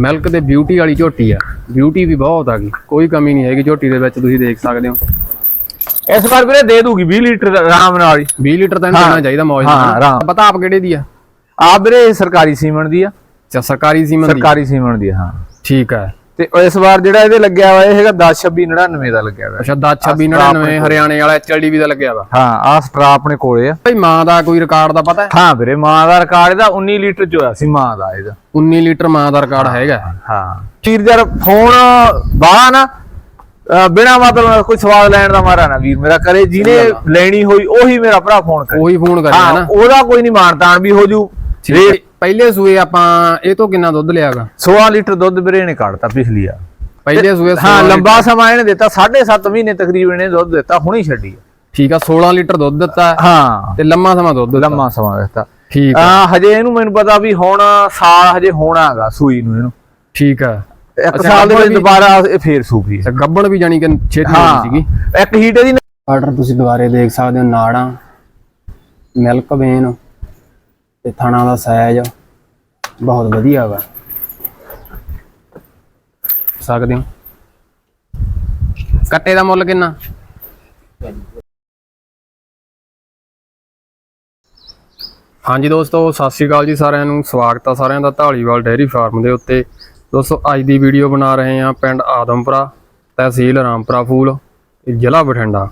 Milk ਤੇ beauty ਵਾਲੀ ਝੋਟੀ ਆ। ਬਿਊਟੀ ਵੀ ਬਹੁਤ ਆ ਗਈ। ਕੋਈ ਕਮੀ ਨਹੀਂ ਹੈਗੀ ਝੋਟੀ ਦੇ ਵਿੱਚ ਤੁਸੀਂ ਦੇਖ ਸਕਦੇ ਹੋ। ਇਸ ਵਾਰ ਵੀਰੇ ਦੇ ਦੂਗੀ 20 ਲੀਟਰ ਆਰਾਮ ਨਾਲ ਹੀ। 20 ਲੀਟਰ ਤਾਂ। ਦੇਣਾ ਚਾਹੀਦਾ ਮੌਜ ਨਾਲ। ਪਤਾ ਆਪ ਕਿਹੜੇ ਦੀ ਆ? ਆ ਵੀਰੇ ਸਰਕਾਰੀ ਸੀਮਨ ਦੀ ਆ। ਅੱਛਾ ਸਰਕਾਰੀ ਸੀਮਨ ਦੀ। ਸਰਕਾਰੀ ਸੀਮਨ ਦੀ ਹਾਂ। ਠੀਕ ਹੈ ਤੇ ਇਸ ਵਾਰ ਜਿਹੜਾ ਇਹਦੇ ਲੱਗਿਆ ਹੋਇਆ ਇਹ ਹੈਗਾ 10 26 99 ਦਾ ਲੱਗਿਆ ਹੋਇਆ ਅੱਛਾ 10 26 99 ਹਰਿਆਣੇ ਵਾਲਾ ਐਚਐਲਡੀਵੀ ਦਾ ਲੱਗਿਆ ਵਾ। ਹਾਂ ਆ ਸਟਰਾ ਆਪਣੇ ਕੋਲੇ ਆ। ਭਾਈ ਮਾਂ ਦਾ ਕੋਈ ਰਿਕਾਰਡ ਦਾ ਪਤਾ ਹੈ? ਹਾਂ ਵੀਰੇ ਮਾਂ ਦਾ ਰਿਕਾਰਡ ਇਹਦਾ 19 ਲੀਟਰ ਚ ਹੋਇਆ ਸੀ ਮਾਂ ਦਾ ਇਹਦਾ। 19 ਲੀਟਰ ਮਾਂ ਦਾ ਰਿਕਾਰਡ ਹੈਗਾ। ਹਾਂ। ਚੀਰ ਜਰ ਫੋਨ ਬਾਹਲਾ ਨਾ ਬਿਨਾਂ ਮਤਲਬ ਕੋਈ ਸਵਾਦ ਲੈਣ ਦਾ ਮਾਰਾ ਨਾ ਵੀਰ ਮੇਰਾ ਕਰੇ ਜਿਹਨੇ ਲੈਣੀ ਹੋਈ ਉਹੀ ਮੇਰਾ ਭਰਾ ਫੋਨ ਕਰੇ। ਉਹੀ ਫੋਨ ਕਰਿਆ ਹਾਂ ਨਾ? ਉਹਦਾ ਕੋਈ ਨਹੀਂ ਮਾਨਤਾਨ ਵੀ ਹੋ ਜੂ। ਠੀਕ। ਪਹਿਲੇ ਸੂਏ ਆਪਾਂ ਇਹ ਤੋਂ ਕਿੰਨਾ ਦੁੱਧ ਲਿਆਗਾ? 16 ਲੀਟਰ ਦੁੱਧ ਵੀਰੇ ਨੇ ਕੱਢਤਾ ਪਿਛਲੀ ਆ। ਪਹਿਲੇ ਸੂਏ ਹਾਂ 16 ਲੰਬਾ ਸਮਾਂ ਇਹਨੇ ਦਿੱਤਾ 7.5 ਮਹੀਨੇ ਤਕਰੀਬਨ ਇਹਨੇ ਦੁੱਧ ਦਿੱਤਾ ਹੁਣੀ ਛੱਡੀ। ਠੀਕ ਆ 16 ਲੀਟਰ ਦੁੱਧ ਦਿੱਤਾ ਹਾਂ ਤੇ ਲੰਮਾ ਸਮਾਂ ਦੁੱਧ ਲੰਮਾ ਸਮਾਂ ਦਿੱਤਾ। ਠੀਕ ਆ। ਹਜੇ ਇਹਨੂੰ ਮੈਨੂੰ ਪਤਾ ਵੀ ਹੁਣ ਸਾਲ ਹਜੇ ਹੋਣਾਗਾ ਸੂਈ ਨੂੰ ਇਹਨੂੰ। ਠੀਕ ਆ। ਇੱਕ ਸਾਲ ਦੇ ਵਿੱਚ ਗੱਭਣ ਵੀ- ਦੁਬਾਰਾ ਇਹ ਫੇਰ ਅੱਛਾ ਗੱਬਣ ਵੀ ਜਾਨੀ ਕਿ ਛੇਤੀ ਹੋਈ ਸੀਗੀ। ਇੱਕ ਹੀਟ ਇਹਦੀ ਆਰਡਰ ਤੁਸੀਂ ਦੁਬਾਰੇ ਦੇਖ ਸਕਦੇ ਹੋ ਨਾੜਾਂ ਮਿਲਕ ਵੇਨ ਤੇ ਥਣਾ ਦਾ ਸਾਈਜ਼ ਬਹੁਤ ਵਧੀਆ ਵਾ। ਸਕਦੇ ਹੋ? ਕੱਟੇ ਦਾ ਮੁੱਲ ਕਿੰਨਾ? ਹਾਂਜੀ ਦੋਸਤੋ, ਸਤਿ ਸ਼੍ਰੀ ਅਕਾਲ ਜੀ ਸਾਰਿਆਂ ਨੂੰ। ਸਵਾਗਤ ਆ ਸਾਰਿਆਂ ਦਾ ਢਾਲੀਵਾਲ ਡੇਅਰੀ ਫਾਰਮ ਦੇ ਉੱਤੇ। ਦੋਸਤੋ, ਅੱਜ ਦੀ ਵੀਡੀਓ ਬਣਾ ਰਹੇ ਹਾਂ ਪਿੰਡ ਆਦਮਪੁਰਾ, ਤਹਿਸੀਲ ਰਾਮਪੁਰਾ ਫੂਲ, ਜ਼ਿਲ੍ਹਾ ਬਠਿੰਡਾ।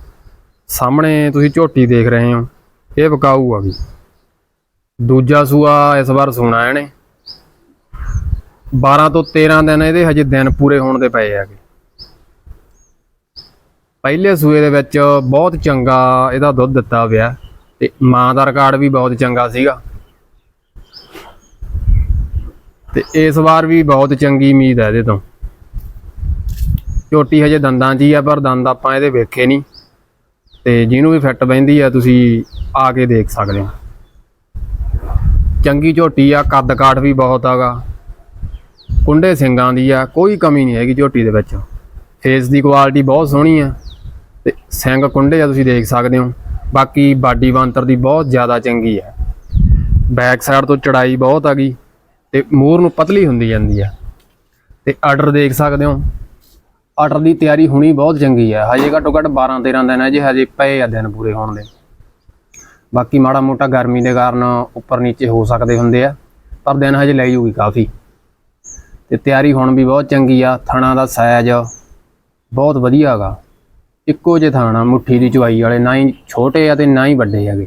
ਸਾਹਮਣੇ ਤੁਸੀਂ ਝੋਟੀ ਦੇਖ ਰਹੇ ਹੋ, ਇਹ ਬਕਾਊ ਆ ਵੀ। ਦੂਜਾ ਸੂਆ ਇਸ ਵਾਰ ਸੋਣਾ ਇਹਨੇ। 12 ਤੋਂ 13 ਦਿਨ ਇਹਦੇ ਹਜੇ ਦਿਨ ਪੂਰੇ ਹੋਣ ਦੇ ਪਏ ਹੈਗੇ। ਪਹਿਲੇ ਸੂਏ ਦੇ ਵਿੱਚ ਬਹੁਤ ਚੰਗਾ ਇਹਦਾ ਦੁੱਧ ਦਿੱਤਾ ਹੋਇਆ ਤੇ ਮਾਂ ਦਾ ਰਿਕਾਰਡ ਵੀ ਬਹੁਤ ਚੰਗਾ ਸੀਗਾ। ਤੇ ਇਸ ਵਾਰ ਵੀ ਬਹੁਤ ਚੰਗੀ ਉਮੀਦ ਹੈ ਇਹਦੇ ਤੋਂ। ਝੋਟੀ ਹਜੇ ਦੰਦਾਂ 'ਚ ਹੀ ਆ ਪਰ ਦੰਦ ਆਪਾਂ ਇਹਦੇ ਵੇਖੇ ਨਹੀਂ। ਤੇ ਜਿਹਨੂੰ ਵੀ ਫਿੱਟ ਬੈਂਦੀ ਆ ਤੁਸੀਂ ਆ ਕੇ ਦੇਖ ਸਕਦੇ ਹੋ। ਚੰਗੀ ਝੋਟੀ ਆ, ਕੱਦ ਕਾਠ ਵੀ ਬਹੁਤ ਆਗਾ। ਕੁੰਡੇ ਸਿੰਘਾਂ ਦੀ ਆ, ਕੋਈ ਕਮੀ ਨਹੀਂ ਹੈਗੀ ਝੋਟੀ ਦੇ ਵਿੱਚ। ਫੇਸ ਦੀ ਕੁਆਲਿਟੀ ਬਹੁਤ ਸੋਹਣੀ ਆ ਤੇ ਸਿੰਘ ਕੁੰਡੇ ਆ ਤੁਸੀਂ ਦੇਖ ਸਕਦੇ ਹੋ। ਬਾਕੀ ਬਾਡੀ ਬਾਂਤਰ ਦੀ ਬਹੁਤ ਜ਼ਿਆਦਾ ਚੰਗੀ ਆ। ਬੈਕ ਸਾਈਡ ਤੋਂ ਚੜਾਈ ਬਹੁਤ ਆ ਗਈ ਤੇ ਮੂਰ ਨੂੰ ਪਤਲੀ ਹੁੰਦੀ ਜਾਂਦੀ ਆ। ਤੇ ਆਰਡਰ ਦੇਖ ਸਕਦੇ ਹੋ। ਆਰਡਰ ਦੀ ਤਿਆਰੀ ਹੁਣੀ ਬਹੁਤ ਚੰਗੀ ਆ। ਹਜੇ ਘੱਟੋ ਘੱਟ 12 13 ਦਿਨ ਹੈ ਜੀ, ਹਜੇ ਪਏ ਆ ਦਿਨ ਪੂਰੇ ਹੋਣ ਦੇ। ਬਾਕੀ ਮਾੜਾ ਮੋਟਾ ਗਰਮੀ ਦੇ ਕਾਰਨ ਉੱਪਰ ਨੀਚੇ ਹੋ ਸਕਦੇ ਹੁੰਦੇ ਆ, ਪਰ ਦਿਨ ਹਜੇ ਲੈ ਜੂਗੀ ਕਾਫੀ। ਤੇ ਤਿਆਰੀ ਹੁਣ ਵੀ ਬਹੁਤ ਚੰਗੀ ਆ, ਥਣਾ ਦਾ ਸਾਈਜ਼ ਬਹੁਤ ਵਧੀਆ ਹੈਗਾ ਇੱਕੋ ਜਿਹੇ ਥਾਣਾ ਮੁੱਠੀ ਦੀ ਚੁਆਈ ਵਾਲੇ, ਨਾ ਹੀ ਛੋਟੇ ਆ ਤੇ ਨਾ ਹੀ ਵੱਡੇ ਹੈਗੇ।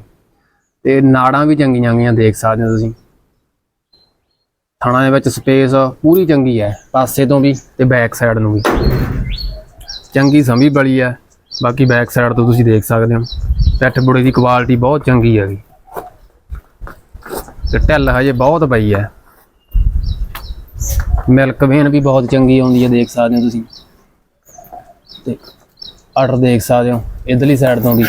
ਤੇ ਨਾੜਾਂ ਵੀ ਚੰਗੀਆਂ ਗਈਆਂ, ਦੇਖ ਸਕਦੇ ਹੋ ਤੁਸੀਂ। ਥਾਣਾ ਦੇ ਵਿੱਚ ਸਪੇਸ ਪੂਰੀ ਚੰਗੀ ਹੈ ਪਾਸੇ ਤੋਂ ਵੀ ਤੇ ਬੈਕ ਸਾਈਡ ਨੂੰ ਵੀ। ਚੰਗੀ ਸੰਭੀ ਬਲੀ ਹੈ ਬਾਕੀ ਬੈਕ ਸਾਈਡ ਤੋਂ ਤੁਸੀਂ ਦੇਖ ਸਕਦੇ ਹੋ। ਪੈਠ ਬੁੜੇ ਦੀ ਕੁਆਲਿਟੀ ਬਹੁਤ ਚੰਗੀ ਹੈਗੀ ਤੇ ਢਿੱਲ ਹਜੇ ਬਹੁਤ ਪਈ ਹੈ ਮਿਲਕ ਵੇਨ ਵੀ ਬਹੁਤ ਚੰਗੀ ਆਉਂਦੀ ਹੈ ਦੇਖ ਸਕਦੇ ਹੋ ਤੁਸੀਂ। ਤੇ ਆਰਡਰ ਦੇਖ ਸਕਦੇ ਹੋ, ਇਧਰਲੀ ਸਾਈਡ ਤੋਂ ਵੀ।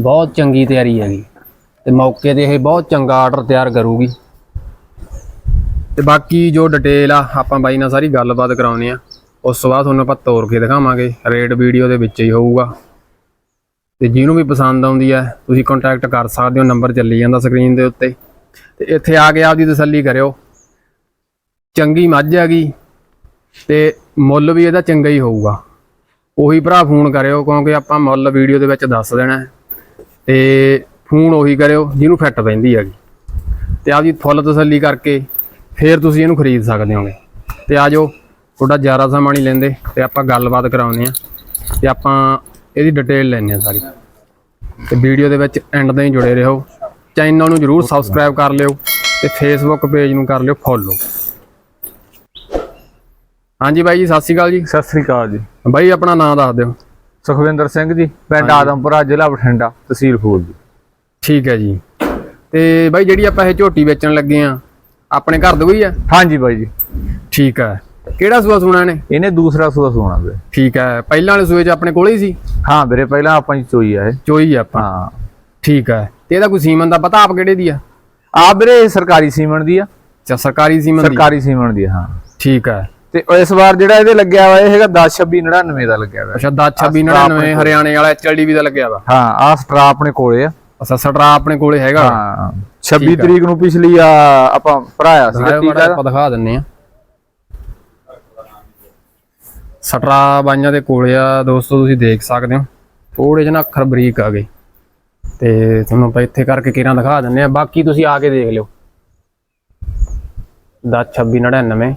ਬਹੁਤ ਚੰਗੀ ਤਿਆਰੀ ਹੈਗੀ ਤੇ ਮੌਕੇ ਤੇ ਇਹ ਬਹੁਤ ਚੰਗਾ ਆਰਡਰ ਤਿਆਰ ਕਰੂਗੀ। ਤੇ ਬਾਕੀ ਜੋ ਡਿਟੇਲ ਆ, ਆਪਾਂ ਬਾਈ ਨਾਲ ਸਾਰੀ ਗੱਲਬਾਤ ਕਰਾਉਣੀ ਆ। ਉਸ ਤੋਂ ਬਾਅਦ ਤੁਹਾਨੂੰ ਆਪਾਂ ਤੋਰ ਕੇ ਦਿਖਾਵਾਂਗੇ। ਰੇਟ ਵੀਡੀਓ ਦੇ ਵਿੱਚ ਹੀ ਹੋਊਗਾ। ਤੇ ਜਿਹਨੂੰ ਵੀ ਪਸੰਦ ਆਉਂਦੀ ਹੈ ਤੁਸੀਂ ਕੰਟੈਕਟ ਕਰ ਸਕਦੇ ਹੋ ਨੰਬਰ ਚੱਲੀ ਜਾਂਦਾ ਸਕਰੀਨ ਦੇ ਉੱਤੇ। ਤੇ ਇੱਥੇ ਆ ਕੇ ਆਪਦੀ ਤਸੱਲੀ ਕਰਿਓ। ਚੰਗੀ ਮੱਝ ਹੈਗੀ, ਤੇ ਮੁੱਲ ਵੀ ਇਹਦਾ ਚੰਗਾ ਹੀ ਹੋਊਗਾ। ਉਹੀ ਭਰਾ ਫੋਨ ਕਰਿਓ, ਕਿਉਂਕਿ ਆਪਾਂ ਮੁੱਲ ਵੀਡੀਓ ਦੇ ਵਿੱਚ ਦੱਸ ਦੇਣਾ ਹੈ। ਤੇ ਫੋਨ ਉਹੀ ਕਰਿਓ, ਜਿਹਨੂੰ ਫਿੱਟ ਪੈਂਦੀ ਹੈਗੀ। ਤੇ ਆਪਦੀ ਫੁੱਲ ਤਸੱਲੀ ਕਰਕੇ ਫਿਰ ਤੁਸੀਂ ਇਹਨੂੰ ਖਰੀਦ ਸਕਦੇ ਹੋਗੇ। ਤੇ ਆ ਜਾਓ, ਤੁਹਾਡਾ ਜ਼ਿਆਦਾ ਸਮਾਂ ਨਹੀਂ ਲੈਂਦੇ, ਤੇ ਆਪਾਂ ਗੱਲਬਾਤ ਕਰਾਉਂਦੇ ਆ ਤੇ ਆਪਾਂ ਇਹਦੀ ਡਿਟੇਲ ਲੈਣੇ ਆ ਸਾਰੀ। ਤੇ ਵੀਡੀਓ ਦੇ ਵਿੱਚ ਐਂਡ ਤਾਈਂ ਜੁੜੇ ਰਹੋ। ਚੈਨਲ ਨੂੰ ਜਰੂਰ ਸਬਸਕ੍ਰਾਈਬ ਕਰ ਲਿਓ ਤੇ ਫੇਸਬੁੱਕ ਪੇਜ ਨੂੰ ਕਰ ਲਿਓ ਫੋਲੋ ਹਾਂਜੀ ਬਾਈ ਜੀ ਸਤਿ ਸ਼੍ਰੀ ਅਕਾਲ ਜੀ। ਸਤਿ ਸ੍ਰੀ ਅਕਾਲ ਜੀ। ਬਾਈ ਆਪਣਾ ਨਾਮ ਦੱਸ ਦਿਓ। ਸੁਖਵਿੰਦਰ ਸਿੰਘ ਜੀ ਪਿੰਡ ਆਦਮਪੁਰਾ ਜ਼ਿਲ੍ਹਾ ਬਠਿੰਡਾ ਤਹਿਸੀਲ ਫੂਲ ਜੀ। ਠੀਕ ਹੈ ਜੀ। ਤੇ ਬਾਈ ਜਿਹੜੀ ਆਪਾਂ ਇਹ ਝੋਟੀ ਵੇਚਣ ਲੱਗੇ ਆ ਆਪਣੇ ਘਰ ਦੀ ਹੀ? ਆ ਹਾਂਜੀ ਬਾਈ ਜੀ। ਠੀਕ ਹੈ। ਕਿਹੜਾ ਸੂਆ ਸੁਣਾ ਨੇ ਇਹਨੇ ਦੂਸਰਾ ਸੂਆ ਸੋਣਾ ਵੀਰੇ। ਠੀਕ ਹੈ ਪਹਿਲਾਂ ਵਾਲੇ ਸੂਏ 'ਚ ਆਪਣੇ ਕੋਲੇ ਹੀ ਸੀ? ਹਾਂ ਵੀਰੇ ਪਹਿਲਾਂ ਆਪਾਂ ਹੀ ਚੋਈ ਆ ਇਹ। ਚੋਈ ਆ ਆਪਾਂ। ਹਾਂ। ਠੀਕ ਹੈ ਤੇ ਇਹਦਾ ਕੋਈ ਸੀਮਨ ਦਾ ਪਤਾ ਆਪ ਕਿਹੜੇ ਦੀ ਆ? ਆ ਵੀਰੇ ਇਹ ਸਰਕਾਰੀ ਸੀਮਨ ਦੀ ਆ। ਅੱਛਾ ਸਰਕਾਰੀ ਸੀਮਨ ਦੀ ਸਰਕਾਰੀ ਸੀਮਨ ਦੀ ਹਾਂ। ਠੀਕ ਹੈ। ਤੇ ਇਸ ਵਾਰ ਜਿਹੜਾ ਇਹਦੇ ਲੱਗਿਆ ਹੋਇਆ ਇਹ ਹੈਗਾ 10 26 99 ਦਾ ਲੱਗਿਆ ਹੋਇਆ ਅੱਛਾ 10 26 99 ਹਰਿਆਣੇ ਵਾਲਾ ਐਚਐਲਡੀਵੀ ਦਾ ਲੱਗਿਆ ਵਾ। ਹਾਂ ਆ ਸਟਰਾ ਆਪਣੇ ਕੋਲੇ ਆ। ਅਸਾ ਸਟਰਾ ਆਪਣੇ ਕੋਲੇ ਹੈਗਾ। ਹਾਂ। 26 ਠੀਕ ਆ। ਤਰੀਕ ਨੂੰ ਪਿਛਲੀ ਆ ਆਪਾਂ ਭਰਾਇਆ ਸੀ ਆਪਾਂ ਦਿਖਾ ਦਿੰਨੇ ਆ ਸਟਰਾ ਬਾਈਆਂ ਦੇ ਕੋਲੇ ਆ ਦੋਸਤੋ ਤੁਸੀਂ ਦੇਖ ਸਕਦੇ ਹੋ। ਥੋੜੇ ਜਿਹੇ ਨਾ ਅੱਖਰ ਬਰੀਕ ਆ ਗਏ। ਤੇ ਤੁਹਾਨੂੰ ਆਪਾਂ ਇੱਥੇ ਕਰਕੇ ਕਿਰਾਂ ਦਿਖਾ ਦਿੰਨੇ ਆ ਬਾਕੀ ਤੁਸੀਂ ਆ ਕੇ ਦੇਖ ਲਿਓ। 10 26 99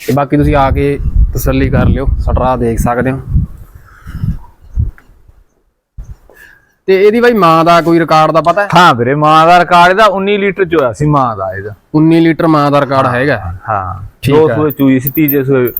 ਤੇ ਬਾਕੀ ਤੁਸੀਂ ਆ ਕੇ ਤਸੱਲੀ ਕਰ ਲਿਓ। ਸਟਰਾ ਦੇਖ ਸਕਦੇ ਹੋ। ਤੇ ਇਹਦੀ ਬਾਈ ਮਾਂ ਦਾ ਕੋਈ ਰਿਕਾਰਡ ਦਾ ਪਤਾ ਹੈ? ਹਾਂ ਵੀਰੇ ਮਾਂ ਦਾ ਰਿਕਾਰਡ ਇਹਦਾ 19 ਲੀਟਰ ਚ ਹੋਇਆ ਸੀ ਮਾਂ ਦਾ ਇਹਦਾ। 19 ਲੀਟਰ ਮਾਂ ਦਾ ਰਿਕਾਰਡ ਹੈਗਾ। ਹਾਂ। ਦੋ ਆ। ਸੂਏ ਚੂਈ ਸੀ ਤੀਜੇ ਸੂਏ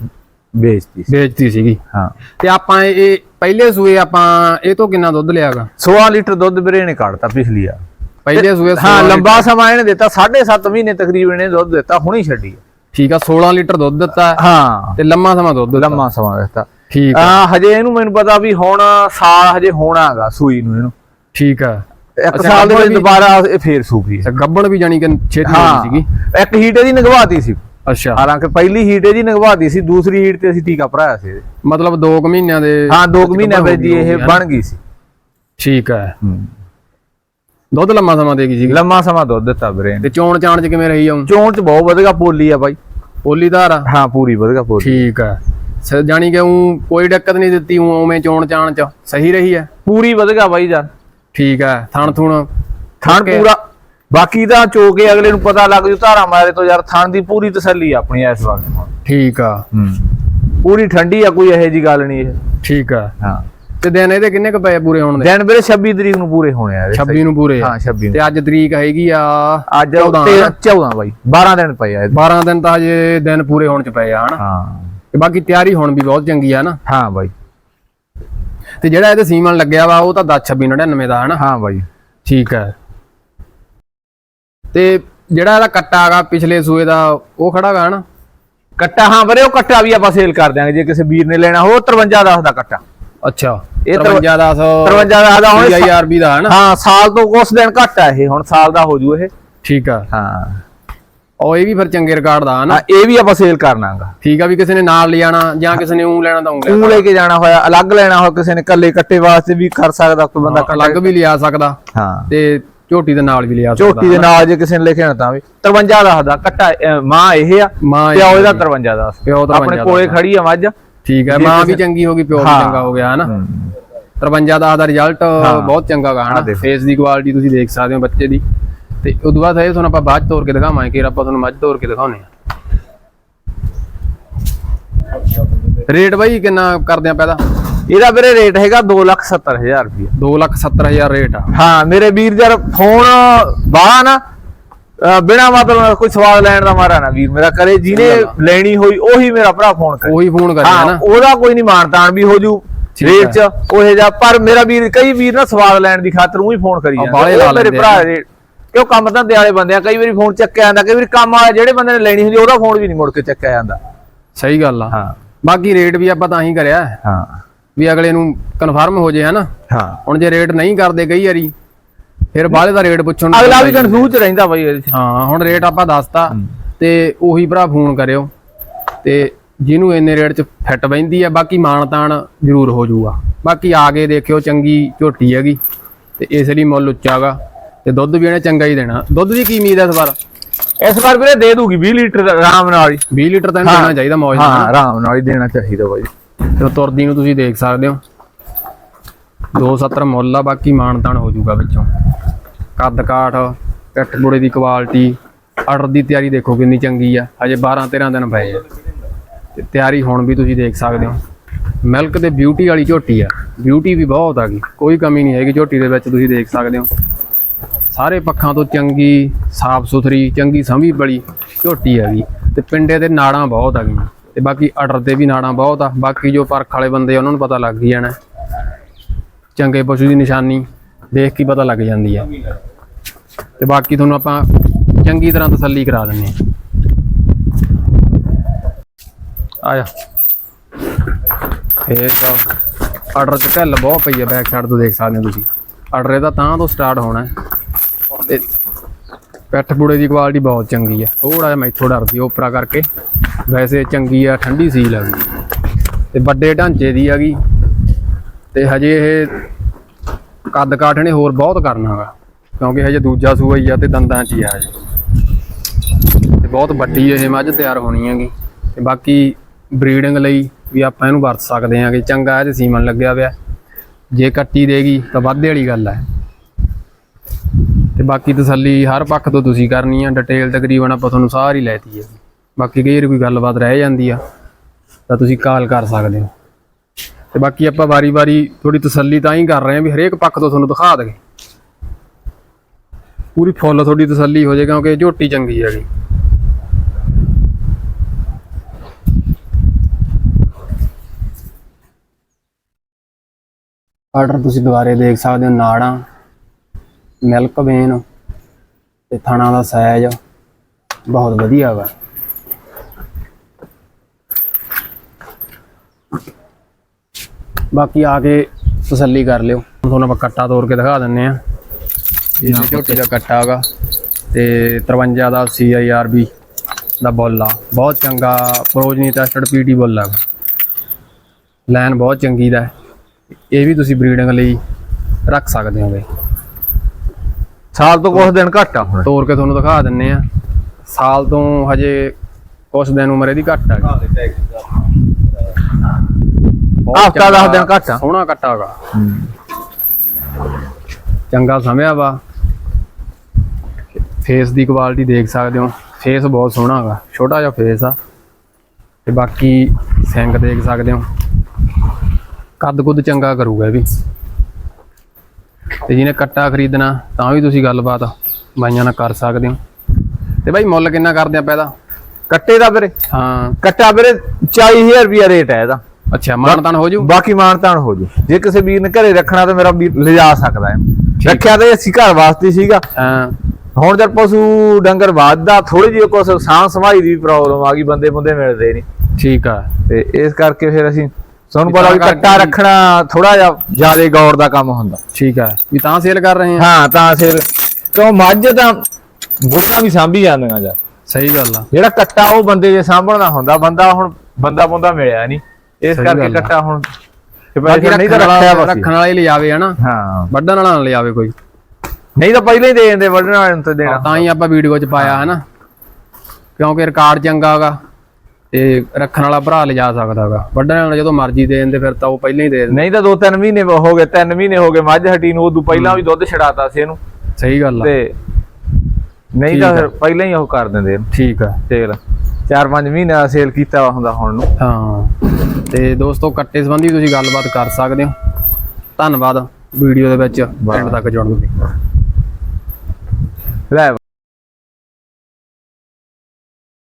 ਵੇਚਤੀ ਸੀ। ਵੇਚਤੀ ਸੀਗੀ। ਹਾਂ। ਤੇ ਆਪਾਂ ਇਹ ਇਹ ਪਹਿਲੇ ਸੂਏ ਆਪਾਂ ਇਹ ਤੋਂ ਕਿੰਨਾ ਦੁੱਧ ਲਿਆਗਾ? 16 ਲੀਟਰ ਦੁੱਧ ਵੀਰੇ ਨੇ ਕੱਢਤਾ ਪਿਛਲੀ ਆ ਪਹਿਲੇ ਸੂਏ ਹਾਂ 16 ਲੰਬਾ ਸਮਾਂ ਇਹਨੇ ਦਿੱਤਾ 7.5 ਮਹੀਨੇ ਤਕਰੀਬਨ ਇਹਨੇ ਦੁੱਧ ਦਿੱਤਾ ਹੁਣੀ ਛੱਡੀ ਆ। ਠੀਕ ਆ 16 ਲੀਟਰ ਦੁੱਧ ਦਿੱਤਾ ਹੈ ਹਾਂ। ਤੇ ਲੰਮਾ ਸਮਾਂ ਦੁੱਧ ਲੰਮਾ ਸਮਾਂ ਦਿੱਤਾ। ਠੀਕ ਆ। ਹਜੇ ਇਹਨੂੰ ਮੈਨੂੰ ਪਤਾ ਵੀ ਹੁਣ ਸਾਲ ਹਜੇ ਹੋਣਾਗਾ ਸੂਈ ਨੂੰ ਇਹਨੂੰ। ਠੀਕ ਆ। ਇੱਕ ਅੱਛਾ, ਸਾਲ ਦੇ ਵਿੱਚ ਗੱਭਣ ਵੀ- ਦੁਬਾਰਾ ਇਹ ਫੇਰ ਸੂਪੀ ਗੱਬਣ ਵੀ ਜਾਨੀ ਕਿ ਛੇਤੀ ਹਾਂ। ਸੀਗੀ। ਇੱਕ ਹੀਟ ਇਹਦੀ ਨਗਵਾਤੀ ਸੀ। ਅੱਛਾ। ਹਾਲਾਂਕਿ ਪਹਿਲੀ ਹੀਟ ਇਹਦੀ ਨਗਵਾਤੀ ਸੀ ਦੂਸਰੀ ਹੀਟ ਤੇ ਅਸੀਂ ਟੀਕਾ ਭਰਾਇਆ ਸੀ। ਮਤਲਬ 2 ਮਹੀਨਿਆਂ ਦੇ ਹਾਂ 2 ਵਿੱਚ ਮਹੀਨਿਆਂ ਵਿੱਚ ਹੋ ਗਈ ਇਹ ਬਣ ਗਈ ਸੀ। ਠੀਕ ਆ ਦੁੱਧ ਲੰਮਾ ਸਮਾਂ ਦੇਗੀ ਸੀਗੀ? ਲੰਮਾ ਸਮਾਂ ਦੁੱਧ ਦਿੱਤਾ ਵੀਰੇ ਤੇ ਚੋਣ ਚਾਣ ਚ ਕਿਵੇਂ ਰਹੀ ਆਉਂ ਚੋਣ ਚ ਬਹੁਤ ਵਧੀਆ ਪੋਲੀ ਆ ਬਾਈ। ਪੋਲੀ ਧਾਰ ਆ? ਹਾਂ ਪੂਰੀ ਵਧੀਆ ਪੋਲੀ। ਠੀਕ ਆ। ਜਾਣੀ ਕਿ ਊਂ ਕੋਈ ਦਿੱਕਤ ਨਹੀਂ ਦਿੱਤੀ ਉਵੇਂ ਚੋਣ ਚਾਣ ਚ। ਸਹੀ ਰਹੀ ਹੈ ਪੂਰੀ ਵਧੀਆ ਬਾਈ ਜਾਨ। ਠੀਕ ਆ। ਥਣ ਥੁਣ ਥਣ. ਪੂਰਾ ਬਾਕੀ ਤਾਂ ਚੋ ਕੇ ਅਗਲੇ ਨੂੰ ਪਤਾ ਲੱਗ ਜੂ ਧਾਰਾ ਮਾਰੇ ਤੋਂ ਯਾਰ ਥਣ ਦੀ ਪੂਰੀ ਤਸੱਲੀ ਆ ਆਪਣੀ ਇਸ ਵਕਤ ਠੀਕ ਆ। ਹੂੰ। ਪੂਰੀ ਠੰਡੀ ਆ ਕੋਈ ਇਹੋ ਜੀ ਗੱਲ ਨਹੀਂ ਇਹ। ਠੀਕ ਆ। ਹਾਂ। ਤੇ ਦਿਨ ਇਹਦੇ ਕਿੰਨੇ ਕ ਪਏ ਪੂਰੇ ਹੋਣ ਦੇ? ਦਿਨ ਵੀਰੇ 26 ਤਰੀਕ ਨੂੰ ਪੂਰੇ ਹੋਣੇ ਆ ਇਹਦੇ। 26 ਨੂੰ ਪੂਰੇ। ਹਾਂ 26 ਨੂੰ। ਤੇ ਅੱਜ ਤਰੀਕ ਹੈਗੀ ਆ ਅੱਜ 14 13 14 ਬਾਈ। 12 ਦਿਨ ਪਏ ਆ ਇਹਦੇ। 12 ਦਿਨ ਤਾਂ ਹਜੇ ਦਿਨ ਪੂਰੇ ਹੋਣ ਚ ਪਏ ਆ ਹਨਾ? ਹਾਂ। ਤੇ ਬਾਕੀ ਤਿਆਰੀ ਹੁਣ ਵੀ ਬਹੁਤ ਚੰਗੀ ਆ ਨਾ ਹਾਂ ਬਾਈ। ਤੇ ਜਿਹੜਾ ਇਹਦੇ ਸੀਮਨ ਲੱਗਿਆ ਵਾ ਉਹ ਤਾਂ 10 26 99 ਦਾ ਹਨਾ? ਹਾਂ ਬਾਈ। ਠੀਕ ਹੈ ਤੇ ਜਿਹੜਾ ਇਹਦਾ ਕੱਟਾ ਹੈਗਾ ਪਿਛਲੇ ਸੂਏ ਦਾ ਉਹ ਖੜਾ ਹੈਗਾ ਹਨਾ? ਕੱਟਾ ਹਾਂ ਵੀਰੇ ਉਹ ਕੱਟਾ ਵੀ ਆਪਾਂ ਸੇਲ ਕਰ ਦਿਆਂਗੇ ਜੇ ਕਿਸੇ ਵੀਰ ਨੇ ਲੈਣਾ ਹੋ 53 10 ਦਾ ਕੱਟਾ। ਅੱਛਾ ਇਹ ਤਰਵ- 53 ਦਾ 53 10 ਦਾ ਹੁਣ ਇਹ ਆਰਬੀ ਦਾ ਹਨਾ? ਹਾਂ ਸਾਲ ਤੋਂ ਕੁਛ ਦਿਨ ਘੱਟ ਆ ਇਹ ਹੁਣ ਸਾਲ ਦਾ ਹੋ ਜੂ ਇਹ। ਠੀਕ ਆ। ਹਾਂ। ਉਹ ਇਹ ਵੀ ਫਿਰ ਚੰਗੇ ਰਿਕਾਰਡ ਦਾ ਹਨਾ? ਹਾਂ ਇਹ ਵੀ ਆਪਾਂ ਸੇਲ ਕਰਨਾਗਾ ਠੀਕ ਆ ਵੀ ਕਿਸੇ ਨੇ ਨਾਲ ਲਿਆਣਾ ਜਾਂ ਕਿਸੇ ਨੇ ਉਂ ਲੈਣਾ ਤਾਂ ਉਂ ਲੈ ਕੇ ਜਾਣਾ ਹੋਇਆ ਅਲੱਗ ਲੈਣਾ ਹੋਇਆ ਕਿਸੇ ਨੇ ਕੱਲੇ ਕੱਟੇ ਵਾਸਤੇ ਵੀ ਕਰ ਸਕਦਾ ਕੋਈ ਬੰਦਾ। ਅਲੱਗ ਵੀ ਲਿਆ ਸਕਦਾ। ਹਾਂ। ਤੇ ਝੋਟੀ ਦੇ ਨਾਲ ਵੀ ਲਿਆ ਸਕਦਾ ਝੋਟੀ ਦੇ ਨਾਲ ਜੇ ਕਿਸੇ ਨੇ ਲਿਖਿਆ ਤਾਂ ਵੀ 53 ਦਾ ਦਾ ਕੱਟਾ ਅਹ, ਮਾਂ ਇਹ ਆ ਮਾਂ ਇਹ ਇਹਦਾ ਹੈਗੀ। 53 ਦਾ ਪਿਓ 53 ਆਪਣੇ। ਕੋਲੇ ਖੜੀ ਆ ਮੱਝ ਠੀਕ ਹੈ ਮਾਂ ਵੀ ਚੰਗੀ ਹੋ ਗਈ ਪਿਓ ਵੀ ਹਾਂ। ਚੰਗਾ ਹੋ ਗਿਆ ਹਨਾ ਹੂੰ। 53 ਦਾ ਦਾ ਰਿਜ਼ਲਟ ਬਹੁਤ ਚੰਗਾ ਗਾ ਹਨਾ ਦੇਖੋ। ਫੇਸ ਦੀ ਕੁਆਲਿਟੀ ਤੁਸੀਂ ਦੇਖ ਸਕਦੇ ਹੋ ਬੱਚੇ ਦੀ ਤੇ ਉਦੋਂ ਬਾਅਦ ਇਹ ਤੁਹਾਨੂੰ ਆਪਾਂ ਬਾਅਦ ਚ ਤੋੜ ਕੇ ਦਿਖਾਵਾਂਗੇ ਕਿ ਆਪਾਂ ਤੁਹਾਨੂੰ ਮੱਝ ਤੋੜ ਕੇ ਦਿਖਾਉਨੇ ਆ ਰੇਟ ਬਾਈ ਕਿੰਨਾ ਕਰਦੇ ਆ ਪੈਦਾ ਇਹਦਾ ਵੀਰੇ ਰੇਟ ਹੈਗਾ 270000 ਰੁਪਏ 270000 ਰੇਟ ਆ। ਹਾਂ ਮੇਰੇ ਵੀਰ ਜਰ ਫੋਨ ਬਾਹਲਾ ਨਾ ਬਿਨਾਂ ਮਤਲਬ ਕੋਈ ਸਵਾਲ ਲੈਣ ਦਾ ਮਾਰਾ ਨਾ ਵੀਰ ਮੇਰਾ ਕਰੇ ਜਿਹਨੇ ਆ। ਲੈਣੀ ਹੋਈ ਉਹੀ ਮੇਰਾ ਭਰਾ ਫੋਨ ਕਰੇ। ਉਹੀ ਫੋਨ ਕਰਿਆ ਹਾਂ ਨਾ? ਉਹਦਾ ਕੋਈ ਨਹੀਂ ਮਾਨਤਾਨ ਵੀ ਹੋ ਜੂ ਰੇਟ ਚ। ਉਹੇ ਜਾ ਪਰ ਮੇਰਾ ਵੀਰ ਕਈ ਵੀਰ ਨਾ ਸਵਾਲ ਲੈਣ ਦੀ ਖਾਤਰ ਉਹੀ ਫੋਨ ਕਰੀ ਆ, ਜਾਂਦੇ ਮੇਰੇ ਭਰਾ ਆ। ਕਿਉਂ ਕੰਮ ਧੰਦੇ ਵਾਲੇ ਬੰਦੇ ਆ ਕਈ ਵਾਰੀ ਫੋਨ ਚੱਕਿਆ ਜਾਂਦਾ ਕਈ ਵਾਰੀ ਕੰਮ ਵਾਲਾ ਜਿਹੜੇ ਬੰਦੇ ਨੇ ਲੈਣੀ ਹੁੰਦੀ ਉਹਦਾ ਫੋਨ ਵੀ ਨਹੀਂ ਮੁੜ ਕੇ ਚੱਕਿਆ ਜਾਂਦਾ। ਸਹੀ ਗੱਲ ਆ। ਹਾਂ। ਬਾਕੀ ਰੇਟ ਵੀ ਆਪਾਂ ਤਾਂ ਹੀ ਕਰਿਆ। ਹਾਂ। ਵੀ ਅਗਲੇ ਨੂੰ ਕਨਫਰਮ ਹੋ ਜੇ ਹਨਾ? ਹਾਂ। ਹੁਣ ਜੇ ਰੇਟ ਨਹੀਂ ਕਰਦੇ ਕਈ ਵਾਰੀ ਫਿਰ ਬਾਹਲੇ ਦਾ ਰੇਟ ਪੁੱਛਣ ਅਗਲਾ ਵੀ ਹੀ। ਕਨਫਿਊਜ਼ ਰਹਿੰਦਾ ਬਾਈ ਹਾਂ ਹੁਣ ਰੇਟ ਆਪਾਂ ਦੱਸਤਾ ਤੇ ਉਹੀ ਭਰਾ ਫੋਨ ਕਰਿਓ। ਤੇ ਜਿਹਨੂੰ ਇੰਨੇ ਰੇਟ 'ਚ ਫਿੱਟ ਬੈਂਦੀ ਆ ਬਾਕੀ ਮਾਣ ਤਾਣ ਜ਼ਰੂਰ ਹੋ ਜਾਊਗਾ। ਬਾਕੀ ਆ ਕੇ ਦੇਖਿਓ ਚੰਗੀ ਝੋਟੀ ਹੈਗੀ ਤੇ ਇਸ ਲਈ ਮੁੱਲ ਉੱਚਾਗਾ ਤੇ ਦੁੱਧ ਵੀ ਇਹਨੇ ਚੰਗਾ ਹੀ ਦੇਣਾ। ਦੁੱਧ ਦੀ ਕੀ ਉਮੀਦ ਹੈ ਇਸ ਵਾਰ? ਇਸ ਵਾਰ ਵੀਰੇ ਦੇ ਦੂਗੀ 20 ਲੀਟਰ ਆਰਾਮ ਨਾਲ ਹੀ। 20 ਲੀਟਰ ਤਾਂ ਦੇਣਾ ਚਾਹੀਦਾ ਮੌਜ ਹਾਂ ਨਾਲ ਆਰਾਮ ਨਾਲ ਹੀ ਦੇਣਾ ਚਾਹੀਦਾ ਬਾਈ। ਤੇ ਤੁਰਦੀ ਨੂੰ ਤੁਸੀਂ ਦੇਖ ਸਕਦੇ ਹੋ। 270 ਮੁੱਲ ਆ, ਬਾਕੀ ਮਾਣ ਤਾਣ ਹੋ ਜਾਊਗਾ ਵਿੱਚੋਂ। ਕੱਦ ਕਾਠ, ਪਿੱਠ ਬੁੜੇ ਦੀ ਕੁਆਲਿਟੀ ਆਰਡਰ ਦੀ ਤਿਆਰੀ ਦੇਖੋ ਕਿੰਨੀ ਚੰਗੀ ਆ। ਹਜੇ 12 13 ਦਿਨ ਪਏ ਆ। ਤੇ ਤਿਆਰੀ ਹੁਣ ਵੀ ਤੁਸੀਂ ਦੇਖ ਸਕਦੇ ਹੋ। ਮਿਲਕ ਤੇ ਬਿਊਟੀ ਵਾਲੀ ਝੋਟੀ ਆ। ਬਿਊਟੀ ਵੀ ਬਹੁਤ ਆ ਗਈ। ਕੋਈ ਕਮੀ ਨਹੀਂ ਹੈਗੀ ਝੋਟੀ ਦੇ ਵਿੱਚ, ਤੁਸੀਂ ਦੇਖ ਸਕਦੇ ਹੋ। ਸਾਰੇ ਪੱਖਾਂ ਤੋਂ ਚੰਗੀ, ਸਾਫ਼ ਸੁਥਰੀ, ਚੰਗੀ ਸੰਭੀ ਬੜੀ ਝੋਟੀ ਹੈਗੀ ਤੇ ਪਿੰਡੇ ਦੇ ਨਾੜਾਂ ਬਹੁਤ ਆ ਗਈਆਂ। ਤੇ ਬਾਕੀ ਆਰਡਰ ਤੇ ਵੀ ਨਾੜਾਂ ਬਹੁਤ ਆ। ਬਾਕੀ ਜੋ ਪਰਖ ਵਾਲੇ ਬੰਦੇ ਆ, ਉਹਨਾਂ ਨੂੰ ਪਤਾ ਲੱਗ ਹੀ ਜਾਣਾ। ਚੰਗੇ ਪਸ਼ੂ ਦੀ ਨਿਸ਼ਾਨੀ ਦੇਖ ਕੇ ਪਤਾ ਲੱਗ ਜਾਂਦੀ ਹੈ ਤੇ ਬਾਕੀ ਤੁਹਾਨੂੰ ਆਪਾਂ ਚੰਗੀ ਤਰ੍ਹਾਂ ਤਸੱਲੀ ਕਰਾ ਦਿੰਨੇ ਆ। ਆਇਆ। ਜਾ ਇਹ ਤਾਂ ਆਰਡਰ ਤੇ ਢਿੱਲ ਬਹੁਤ ਪਈ ਆ ਬੈਕ ਸਾਈਡ ਤੋਂ ਦੇਖ ਸਕਦੇ ਹੋ ਤੁਸੀਂ। ਆਰਡਰ ਇਹਦਾ ਤਾਂ ਤੋਂ ਸਟਾਰਟ ਹੋਣਾ। ਹੈ। ਤੇ ਪਿੱਠ ਬੁੜੇ ਦੀ ਕੁਆਲਿਟੀ ਬਹੁਤ ਚੰਗੀ ਆ। ਥੋੜਾ ਜਿਹਾ ਮੈਥੋਂ ਡਰਦੀ ਉਪਰਾ ਕਰਕੇ। ਵੈਸੇ ਚੰਗੀ ਆ, ਠੰਡੀ ਸੀਲ ਆ। ਤੇ ਵੱਡੇ ਢਾਂਚੇ ਦੀ ਹੈਗੀ ਤੇ ਹਜੇ ਇਹ ਕੱਦ ਕਾਠ ਨੇ ਹੋਰ ਬਹੁਤ ਕਰਨਾਗਾ ਕਿਉਂਕਿ ਹਜੇ ਦੂਜਾ ਸੂਆ ਹੀ ਆ ਤੇ ਦੰਦਾਂ 'ਚ ਹੀ ਆ ਹਜੇ। ਤੇ ਬਹੁਤ ਵੱਡੀ ਇਹ ਮੱਝ ਤਿਆਰ ਹੋਣੀ ਹੈਗੀ ਤੇ ਬਾਕੀ ਬਰੀਡਿੰਗ ਲਈ ਵੀ ਆਪਾਂ ਇਹਨੂੰ ਵਰਤ ਸਕਦੇ ਆਂਗੇ ਚੰਗਾ ਇਹ ਸੀਮਨ ਲੱਗਿਆ ਹੋਇਆ ਜੇ ਕੱਟੀ ਦੇਗੀ ਤਾਂ ਵਾਧੇ ਵਾਲੀ ਗੱਲ ਹੈ ਤੇ ਬਾਕੀ ਤਸੱਲੀ ਹਰ ਪੱਖ ਤੋਂ ਤੁਸੀਂ ਕਰਨੀ ਆ। ਡਿਟੇਲ ਤਕਰੀਬਨ ਆਪਾਂ ਤੁਹਾਨੂੰ ਸਾਰੀ ਲੈਤੀ ਹੈ ਬਾਕੀ ਕਈ ਵਾਰ ਕੋਈ ਗੱਲਬਾਤ ਰਹਿ ਜਾਂਦੀ ਆ, ਤਾਂ ਤੁਸੀਂ ਕਾਲ ਕਰ ਸਕਦੇ ਹੋ। ਤੇ ਬਾਕੀ ਆਪਾਂ ਵਾਰੀ-ਵਾਰੀ ਥੋੜੀ ਤਸੱਲੀ ਤਾਂ ਹੀ ਕਰ ਰਹੇ ਹਾਂ ਵੀ ਹਰੇਕ ਪੱਖ ਤੋਂ ਤੁਹਾਨੂੰ ਦਿਖਾ ਦਗੇ। ਪੂਰੀ ਫੁੱਲ ਤੁਹਾਡੀ ਤਸੱਲੀ ਹੋ ਜਾਏ ਕਿਉਂਕਿ ਝੋਟੀ ਚੰਗੀ ਹੈਗੀ ਆਰਡਰ ਤੁਸੀਂ ਦੁਬਾਰੇ ਦੇਖ ਸਕਦੇ ਹੋ, ਨਾੜਾਂ, ਮਿਲਕ ਵੇਨ ਤੇ ਥਣਾ ਦਾ ਸਾਈਜ਼ ਬਹੁਤ ਵਧੀਆ ਵਾ। ਬਾਕੀ ਆ ਕੇ ਤਸੱਲੀ ਕਰ ਲਿਓ। ਤੁਹਾਨੂੰ ਆਪਾਂ ਕੱਟਾ ਤੋੜ ਕੇ ਦਿਖਾ ਦਿੰਨੇ ਆ। ਇਹ ਝੋਟੀ ਦਾ ਕੱਟਾ ਹੈਗਾ ਤੇ 53 ਦਾ CIRB ਦਾ ਬੁੱਲ ਆ। ਬਹੁਤ ਚੰਗਾ ਪ੍ਰੋਜਨੀ ਟੈਸਟਡ ਪੀਟੀ ਬੁੱਲ ਆ। ਲਾਈਨ ਬਹੁਤ ਚੰਗੀ ਦਾ। ਇਹ ਵੀ ਤੁਸੀਂ ਬਰੀਡਿੰਗ ਲਈ ਰੱਖ ਸਕਦੇ ਹੋਗੇ ਸਾਲ ਤੋਂ ਕੁਝ ਦਿਨ ਘੱਟ ਆ ਹੁਣ। ਤੋੜ ਕੇ ਤੁਹਾਨੂੰ ਦਿਖਾ ਦਿੰਨੇ ਆ। ਸਾਲ ਤੋਂ ਹਜੇ ਕੁਛ ਦਿਨ ਉਮਰ ਇਹਦੀ ਘੱਟ ਹਫ਼ਤਾ ਦਸ ਦਿਨ ਘੱਟ ਆ। ਸੋਹਣਾ ਕੱਟਾ ਹੈਗਾ ਚੰਗਾ ਸਮਿਆ ਵਾ। ਫੇਸ ਦੀ ਕੁਆਲਿਟੀ ਦੇਖ ਸਕਦੇ ਹੋ। ਫੇਸ ਬਹੁਤ ਸੋਹਣਾ ਹੈਗਾ ਛੋਟਾ ਜਿਹਾ ਫੇਸ ਆ। ਤੇ ਬਾਕੀ ਸਿੰਗ ਦੇਖ ਸਕਦੇ ਹੋ। ਕੱਦ ਕੁੱਦ ਚੰਗਾ ਕਰੂਗਾ ਇਹ ਵੀ। ਤੇ ਜਿਹਨੇ ਕੱਟਾ ਖਰੀਦਣਾ ਤਾਂ ਵੀ ਤੁਸੀਂ ਗੱਲਬਾਤ ਬਾਈਆਂ ਨਾਲ ਕਰ ਸਕਦੇ ਹੋ। ਤੇ ਬਾਈ ਮੁੱਲ ਕਿੰਨਾ ਕਰਦੇ ਆਪਾਂ ਇਹਦਾ? ਕੱਟੇ ਦਾ ਵੀਰੇ? ਹਾਂ। ਕੱਟਾ ਵੀਰੇ 40000 ਰੁਪਿਆ ਰੇਟ ਹੈ ਇਹਦਾ। ਅੱਛਾ ਮਾਨਤਾਨ ਹੋ ਜੂ? ਬਾਕੀ ਮਾਨਤਾਨ ਹੋ ਜੂ। ਜੇ ਕਿਸੇ ਵੀਰ ਨੇ ਘਰੇ ਰੱਖਣਾ ਤਾਂ ਮੇਰਾ ਵੀਰ ਲਿਜਾ ਸਕਦਾ ਹੈ। ਰੱਖਿਆ ਤਾਂ ਅਸੀਂ ਘਰ ਵਾਸਤੇ ਸੀਗਾ। ਹਾਂ। ਹੁਣ ਜਦ ਪਸ਼ੂ ਡੰਗਰ ਵੱਧਦਾ ਥੋੜੀ ਜਿਹੀ ਕੁਛ ਸਾਂਭ ਸੰਭਾਈ ਦੀ ਪ੍ਰੋਬਲਮ ਆ ਗਈ ਬੰਦੇ ਬੰਦੇ ਮਿਲਦੇ ਨਹੀਂ। ਠੀਕ ਆ। ਤੇ ਇਸ ਕਰਕੇ ਫਿਰ ਅਸੀਂ ਸਾਨੂੰ ਪਤਾ ਵੀ ਕੱਟਾ ਰੱਖਣਾ ਥੋੜਾ ਜਿਹਾ ਜ਼ਿਆਦਾ ਗੌਰ ਦਾ ਕੰਮ ਹੁੰਦਾ। ਠੀਕ ਆ। ਵੀ ਤਾਂ ਸੇਲ ਕਰ ਰਹੇ ਆ? ਹਾਂ ਤਾਂ ਫਿਰ ਕਿਉਂ ਮੱਝ ਤਾਂ ਬੁੱਢਾ ਵੀ ਸਾਂਭੀ ਜਾਂਦੀਆਂ ਜਾ। ਸਹੀ ਗੱਲ ਆ। ਜਿਹੜਾ ਕੱਟਾ ਉਹ ਬੰਦੇ ਜੇ ਸਾਂਭਣਾ ਹੁੰਦਾ ਬੰਦਾ ਹੁਣ ਬੰਦਾ ਬੰਦਾ ਮਿਲਿਆ ਨਹੀਂ। ਇਸ ਕਰਕੇ ਕੱਟਾ ਹੁਣ ਬਾਕੀ ਨਹੀਂ ਤਾਂ ਰੱਖਿਆ ਬਸ ਰੱਖਣ ਵਾਲਾ ਹੀ ਲਿਜਾਵੇ ਹਨਾ? ਹਾਂ। ਵੱਡਣ ਵਾਲਾ ਨਾ ਲਿਜਾਵੇ ਕੋਈ। ਨਹੀਂ ਤਾਂ ਪਹਿਲਾਂ ਹੀ ਦੇ ਦਿੰਦੇ ਵੱਡਣ ਵਾਲੇ ਨੂੰ ਤਾਂ ਦੇਣਾ। ਤਾਂ ਹੀ ਆਪਾਂ ਵੀਡੀਓ 'ਚ ਪਾਇਆ ਹਨਾ? ਕਿਉਂਕਿ ਰਿਕਾਰਡ ਚੰਗਾ ਤੇ ਰੱਖਣ ਵਾਲਾ ਭਰਾ ਲਿਜਾ ਸਕਦਾ ਹੈਗਾ। ਵੱਡਣ ਵਾਲਾ ਜਦੋਂ ਮਰਜ਼ੀ ਦੇ ਦਿੰਦੇ ਫਿਰ ਤਾਂ ਉਹ ਪਹਿਲਾਂ ਹੀ ਦੇ ਦਿੰਦੇ। ਨਹੀਂ ਤਾਂ 2-3 ਮਹੀਨੇ ਹੋ ਗਏ ਤਿੰਨ ਮਹੀਨੇ ਹੋ ਗਏ ਮੱਝ ਹਟੀ ਨੂੰ ਉਦੋਂ ਪਹਿਲਾਂ ਵੀ ਦੁੱਧ ਛੜਾਤਾ ਸੀ ਇਹਨੂੰ। ਸਹੀ ਗੱਲ ਆ। ਤੇ ਨਹੀਂ ਤਾਂ ਫਿਰ ਪਹਿਲਾਂ ਹੀ ਉਹ ਕਰ ਦਿੰਦੇ ਠੀਕ ਆ। ਤੇਲ। ਚਾਰ ਪੰਜ ਮਹੀਨੇ ਦਾ ਸੇਲ ਕੀਤਾ ਵਾ ਹੁੰਦਾ ਹੁਣ ਨੂੰ। ਹਾਂ। ਤੇ ਦੋਸਤੋ ਕੱਟੇ ਸੰਬੰਧੀ ਤੁਸੀਂ ਗੱਲਬਾਤ ਕਰ ਸਕਦੇ ਹੋ। ਧੰਨਵਾਦ ਵੀਡੀਓ ਦੇ ਵਿੱਚ। ਐਂਡ ਤੱਕ ਜੁੜਨ ਲਈ। ਲੈ